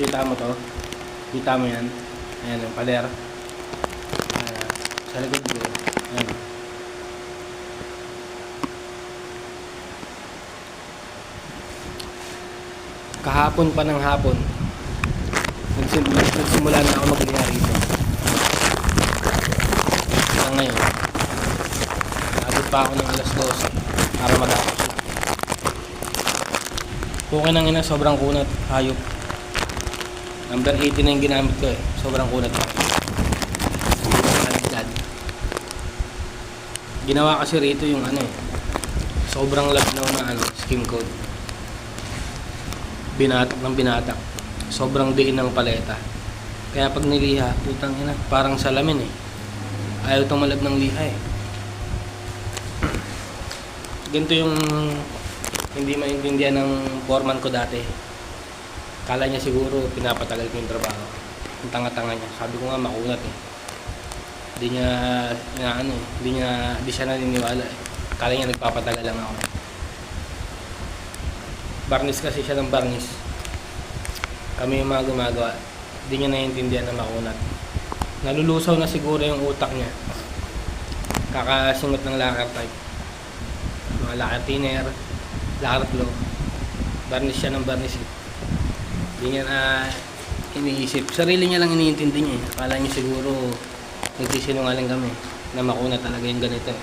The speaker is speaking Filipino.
Kita mo to. Kita mo yan. Ayan yung pader. Ayan. Sa likod ko. Ayan. Kahapon pa ng hapon. Nagsim nagsimula na ako magliha rito. Hanggang ngayon. Abot pa ako ng alas 12 para matapos. Okay nang ina, sobrang kunat. Hayop. Number 80 na yung ginamit ko eh. Sobrang kunat pa. Kalagdad. Ginawa kasi rito yung ano eh. Sobrang labnaw na ano, skim coat. Binatak ng binatak. Sobrang diin ng paleta. Kaya pag niliha, putang ina, parang salamin eh. Ayaw itong malab ng liha eh. Ganito yung hindi maintindihan ng foreman ko dati. Kala niya siguro pinapatagal ko yung trabaho. Ang tanga-tanga niya. Sabi ko nga makunat eh. Hindi niya, na, ano hindi niya, hindi siya naniniwala eh. Kala niya nagpapatagal lang ako. Barnis kasi siya ng barnis. Kami yung mga gumagawa. Hindi niya naiintindihan na makunat. Nalulusaw na siguro yung utak niya. Kakasingot ng lacquer type. Mga lacquer thinner, lacquer glow. Barnis siya ng barnis. eh. Hindi niya na iniisip. Sarili niya lang iniintindi niya. eh. Akala niya siguro nagsisinungaling kami na makuna talaga yung ganito. eh.